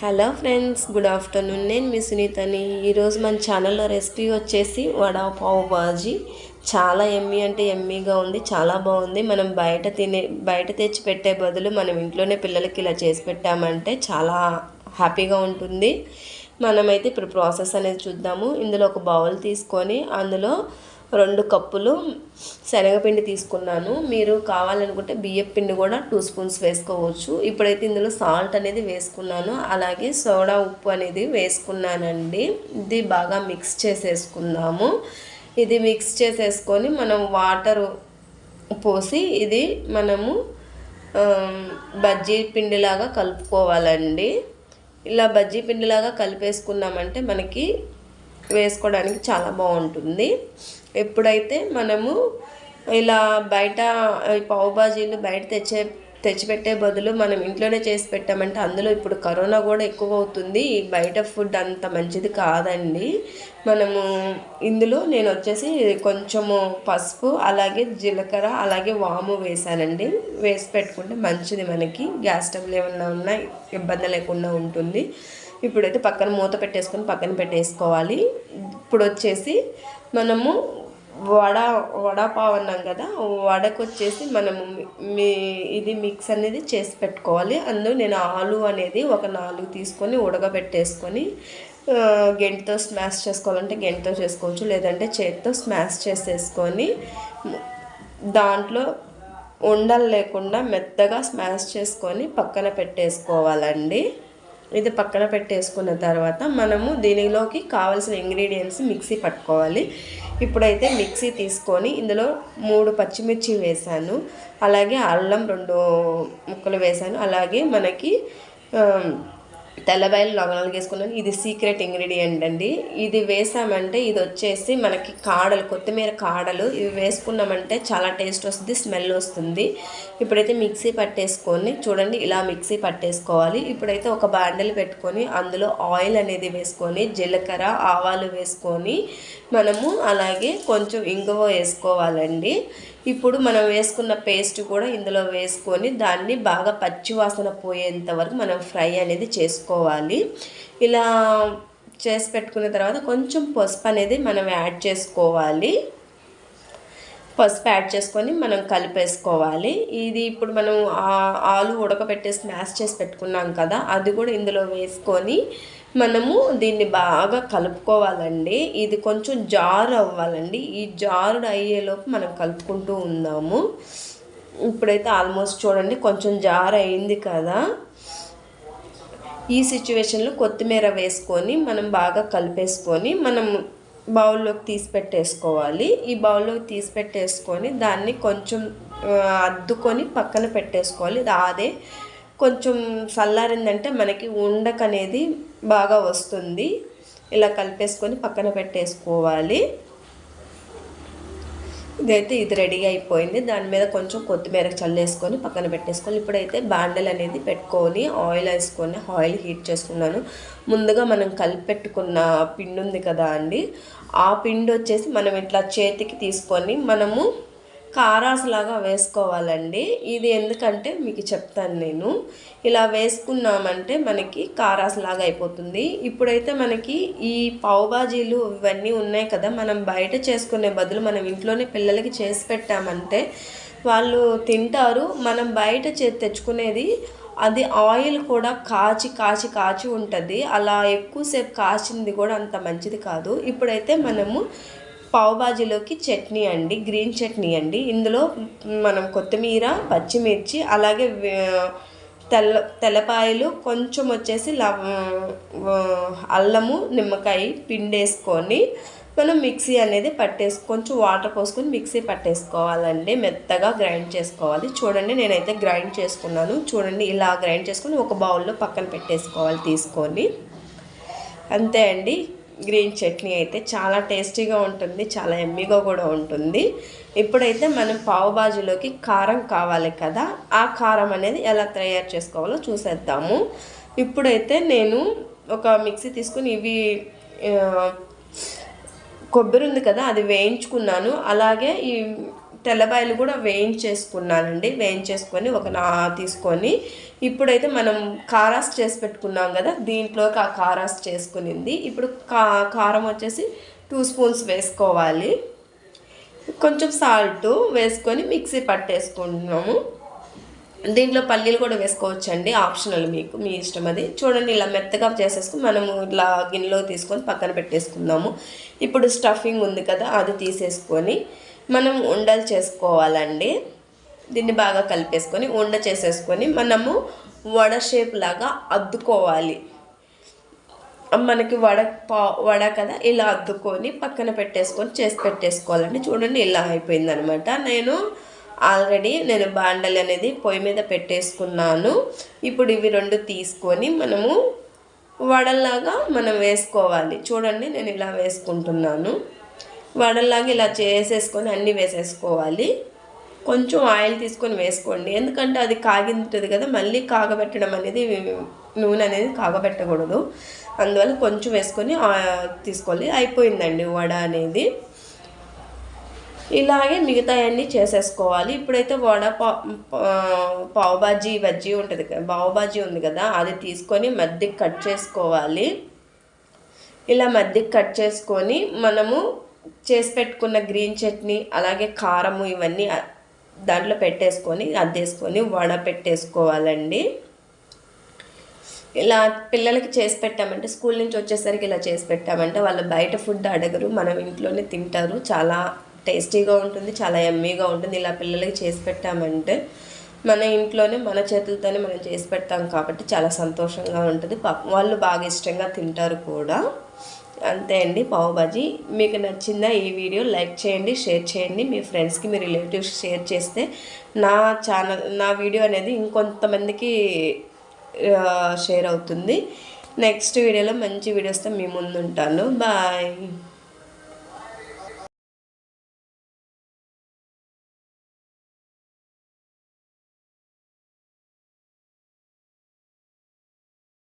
Hello friends good afternoon. నేను మీ సునీతని. ఈరోజు మన ఛానల్లో రెసిపీ వచ్చేసి వడా పావు బాజీ. చాలా ఎమ్మీ అంటే ఎమ్మీగా ఉంది చాలా బాగుంది. మనం బయట తినే బయట తెచ్చి పెట్టే బదులు మనం ఇంట్లోనే పిల్లలకి ఇలా చేసి పెట్టామంటే చాలా హ్యాపీగా ఉంటుంది. మనమైతే ఇప్పుడు ప్రాసెస్ అనేది చూద్దాము. ఇందులో ఒక బౌల్ తీసుకొని అందులో రెండు కప్పులు శనగపిండి తీసుకున్నాను. మీరు కావాలనుకుంటే బియ్యం పిండి కూడా టూ స్పూన్స్ వేసుకోవచ్చు. ఇప్పుడైతే ఇందులో సాల్ట్ అనేది వేసుకున్నాను. అలాగే సోడా ఉప్పు అనేది వేసుకున్నానండి. ఇది బాగా మిక్స్ చేసేసుకుందాము. ఇది మిక్స్ చేసేసుకొని మనం వాటర్ పోసి ఇది మనము బజ్జీ పిండిలాగా కలుపుకోవాలండి. ఇలా బజ్జీ పిండిలాగా కలిపేసుకున్నామంటే మనకి వేసుకోవడానికి చాలా బాగుంటుంది. ఎప్పుడైతే మనము ఇలా బయట పావు బాజీలు బయట తెచ్చే తెచ్చిపెట్టే బదులు మనం ఇంట్లోనే చేసి పెట్టామంటే అందులో ఇప్పుడు కరోనా కూడా ఎక్కువ అవుతుంది బయట ఫుడ్ అంత మంచిది కాదండి. మనము ఇందులో నేను వచ్చేసి కొంచెము పసుపు అలాగే జీలకర్ర అలాగే వాము వేసానండి వేసి పెట్టుకుంటే మంచిది మనకి. గ్యాస్ స్టవ్లు ఏమన్నా ఉన్నా ఇబ్బంది లేకుండా ఉంటుంది. ఇప్పుడైతే పక్కన మూత పెట్టేసుకొని పక్కన పెట్టేసుకోవాలి. ఇప్పుడు వచ్చేసి మనము వడ వడపావ్ అన్నాం కదా వడకు వచ్చేసి మనము మీ ఇది మిక్స్ అనేది చేసి పెట్టుకోవాలి. అందులో నేను ఆలు అనేది ఒక నాలుగు తీసుకొని ఉడకబెట్టేసుకొని గెంటితో స్మాష్ చేసుకోవాలంటే గెంటితో చేసుకోవచ్చు లేదంటే చేతితో స్మాష్ చేసేసుకొని దాంట్లో ఉండలు లేకుండా మెత్తగా స్మాష్ చేసుకొని పక్కన పెట్టేసుకోవాలండి. ఇది పక్కన పెట్టేసుకున్న తర్వాత మనము దీనిలోకి కావాల్సిన ఇంగ్రీడియంట్స్ మిక్సీ పట్టుకోవాలి. ఇప్పుడైతే మిక్సీ తీసుకొని ఇందులో మూడు పచ్చిమిర్చి వేసాను. అలాగే అల్లం రెండు ముక్కలు వేసాను. అలాగే మనకి తెల్లబాయలు లవంగాలు వేసుకున్నాను ఇది సీక్రెట్ ఇంగ్రీడియంట్ అండి. ఇది వేసామంటే ఇది వచ్చేసి మనకి కాడలు కొత్తిమీర కాడలు ఇవి వేసుకున్నామంటే చాలా టేస్ట్ వస్తుంది స్మెల్ వస్తుంది. ఇప్పుడైతే మిక్సీ పట్టేసుకొని చూడండి ఇలా మిక్సీ పట్టేసుకోవాలి. ఇప్పుడైతే ఒక బాండలు పెట్టుకొని అందులో ఆయిల్ అనేది వేసుకొని జీలకర్ర ఆవాలు వేసుకొని మనము అలాగే కొంచెం ఇంగువ వేసుకోవాలండి. ఇప్పుడు మనం వేసుకున్న పేస్ట్ కూడా ఇందులో వేసుకొని దాన్ని బాగా పచ్చివాసన పోయేంత వరకు మనం ఫ్రై అనేది చేసుకోవాలి. ఇలా చేసి పెట్టుకున్న తర్వాత కొంచెం పసుపు అనేది మనం యాడ్ చేసుకోవాలి. పసుపు యాడ్ చేసుకొని మనం కలిపేసుకోవాలి. ఇది ఇప్పుడు మనం ఆలు ఉడకబెట్టేసి మ్యాష్ చేసి పెట్టుకున్నాం కదా అది కూడా ఇందులో వేసుకొని మనము దీన్ని బాగా కలుపుకోవాలండి. ఇది కొంచెం జారు అవ్వాలండి. ఈ జారుడు అయ్యేలోపు మనం కలుపుకుంటూ ఉందాము. ఇప్పుడైతే ఆల్మోస్ట్ చూడండి కొంచెం జారు అయింది కదా. ఈ సిచ్యువేషన్లో కొత్తిమీర వేసుకొని మనం బాగా కలిపేసుకొని మనం బౌల్లోకి తీసి పెట్టేసుకోవాలి ఈ బౌల్లోకి తీసి పెట్టేసుకొని దాన్ని కొంచెం అద్దుకొని పక్కన పెట్టేసుకోవాలి. అదే కొంచెం చల్లారిందంటే మనకి ఉండకనేది బాగా వస్తుంది. ఇలా కలిపేసుకొని పక్కన పెట్టేసుకోవాలి. ఇదైతే ఇది రెడీ అయిపోయింది. దాని మీద కొంచెం కొత్తిమీర చల్లేసుకొని పక్కన పెట్టేసుకొని ఇప్పుడైతే బాండల్ అనేది పెట్టుకొని ఆయిల్ వేసుకొని ఆయిల్ హీట్ చేసుకున్నాను. ముందుగా మనం కలిపి పెట్టుకున్న పిండి ఉంది కదా అండి ఆ పిండి వచ్చేసి మనం ఇట్లా చేతికి తీసుకొని మనము కారాసులాగా వేసుకోవాలండి. ఇది ఎందుకంటే మీకు చెప్తాను నేను. ఇలా వేసుకున్నామంటే మనకి కారాసులాగా అయిపోతుంది. ఇప్పుడైతే మనకి ఈ పావుబాజీలు ఇవన్నీ ఉన్నాయి కదా మనం బయట చేసుకునే బదులు మనం ఇంట్లోనే పిల్లలకి చేసి పెట్టామంటే వాళ్ళు తింటారు. మనం బయట చే తెచ్చుకునేది అది ఆయిల్ కూడా కాచి కాచి కాచి ఉంటుంది. అలా ఎక్కువసేపు కాచింది కూడా అంత మంచిది కాదు. ఇప్పుడైతే మనము పావుబాజీలోకి చట్నీ అండి గ్రీన్ చట్నీ అండి. ఇందులో మనం కొత్తిమీర పచ్చిమిర్చి అలాగే తెల్ల తెల్లపాయలు కొంచెం వచ్చేసి లవ అల్లము నిమ్మకాయ పిండేసుకొని మనం మిక్సీ అనేది పట్టేసి కొంచెం వాటర్ పోసుకొని మిక్సీ పట్టేసుకోవాలండి. మెత్తగా గ్రైండ్ చేసుకోవాలి. చూడండి నేనైతే గ్రైండ్ చేసుకున్నాను. చూడండి ఇలా గ్రైండ్ చేసుకొని ఒక బౌల్లో పక్కన పెట్టేసుకోవాలి తీసుకొని. అంతే అండి. గ్రీన్ చట్నీ అయితే చాలా టేస్టీగా ఉంటుంది చాలా ఎమ్మీగా కూడా ఉంటుంది. ఇప్పుడైతే మనం పావుబాజీలోకి కారం కావాలి కదా ఆ కారం అనేది ఎలా తయారు చేసుకోవాలో చూసేద్దాము. ఇప్పుడైతే నేను ఒక మిక్సీ తీసుకుని ఇవి కొబ్బరి ఉంది కదా అది వేయించుకున్నాను. అలాగే ఈ తెల్లబాయలు కూడా వేయించేసుకున్నానండి. వేయించేసుకొని ఒక నా తీసుకొని ఇప్పుడైతే మనం కారాస్ చేసి పెట్టుకున్నాం కదా దీంట్లోకి ఆ కారాస్ చేసుకునింది. ఇప్పుడు కా కారం వచ్చేసి టూ స్పూన్స్ వేసుకోవాలి. కొంచెం సాల్ట్ వేసుకొని మిక్సీ పట్టేసుకుంటున్నాము దీంట్లో పల్లీలు కూడా వేసుకోవచ్చండి ఆప్షనల్ మీకు మీ ఇష్టం అది. చూడండి ఇలా మెత్తగా చేసేసుకుని మనము ఇలా గిన్నెలో తీసుకొని పక్కన పెట్టేసుకుందాము ఇప్పుడు స్టఫింగ్ ఉంది కదా అది తీసేసుకొని మనం ఉండలు చేసుకోవాలండి. దీన్ని బాగా కలిపేసుకొని ఉండ చేసేసుకొని మనము వడ షేప్ లాగా అద్దుకోవాలి. మనకి వడ పా వడ కదా ఇలా అద్దుకొని పక్కన పెట్టేసుకొని చేసి పెట్టేసుకోవాలండి. చూడండి ఇలా అయిపోయిందనమాట నేను ఆల్రెడీ నేను బాండల్ అనేది పొయ్యి మీద పెట్టేసుకున్నాను. ఇప్పుడు ఇవి రెండు తీసుకొని మనము వడల్లాగా మనం వేసుకోవాలి. చూడండి నేను ఇలా వేసుకుంటున్నాను. వడల్లాగా ఇలా చేసేసుకొని అన్నీ వేసేసుకోవాలి. కొంచెం ఆయిల్ తీసుకొని వేసుకోండి. ఎందుకంటే అది కాగింటుంది కదా మళ్ళీ కాగబెట్టడం అనేది నూనె అనేది కాగబెట్టకూడదు. అందువల్ల కొంచెం వేసుకొని తీసుకోవాలి. అయిపోయిందండి వడ అనేది. ఇలాగే మిగతాయన్నీ చేసేసుకోవాలి. ఇప్పుడైతే వడ పావు బాజీ బజ్జీ ఉంటుంది కదా పావు బాజీ ఉంది కదా అది తీసుకొని మధ్యకి కట్ చేసుకోవాలి. ఇలా మధ్యకి కట్ చేసుకొని మనము చేసి పెట్టుకున్న గ్రీన్ చట్నీ అలాగే కారము ఇవన్నీ దాంట్లో పెట్టేసుకొని అద్దేసుకొని వడ పెట్టేసుకోవాలండి. ఇలా పిల్లలకి చేసి పెట్టామంటే స్కూల్ నుంచి వచ్చేసరికి ఇలా చేసి పెట్టామంటే వాళ్ళు బయట ఫుడ్ అడగరు మనం ఇంట్లోనే తింటారు. చాలా టేస్టీగా ఉంటుంది చాలా ఎమ్మీగా ఉంటుంది. ఇలా పిల్లలకి చేసి పెట్టామంటే మన ఇంట్లోనే మన చేతులతోనే మనం చేసి పెడతాం కాబట్టి చాలా సంతోషంగా ఉంటుంది. వాళ్ళు బాగా ఇష్టంగా తింటారు కూడా. అంతే అండి పావుబాజీ మీకు నచ్చిందా ఈ వీడియో లైక్ చేయండి షేర్ చేయండి. మీ ఫ్రెండ్స్కి మీ రిలేటివ్స్ షేర్ చేస్తే నా ఛానల్ నా వీడియో అనేది ఇంకొంతమందికి షేర్ అవుతుంది. నెక్స్ట్ వీడియోలో మంచి వీడియోస్తో మీ ముందు ఉంటాను బాయ్.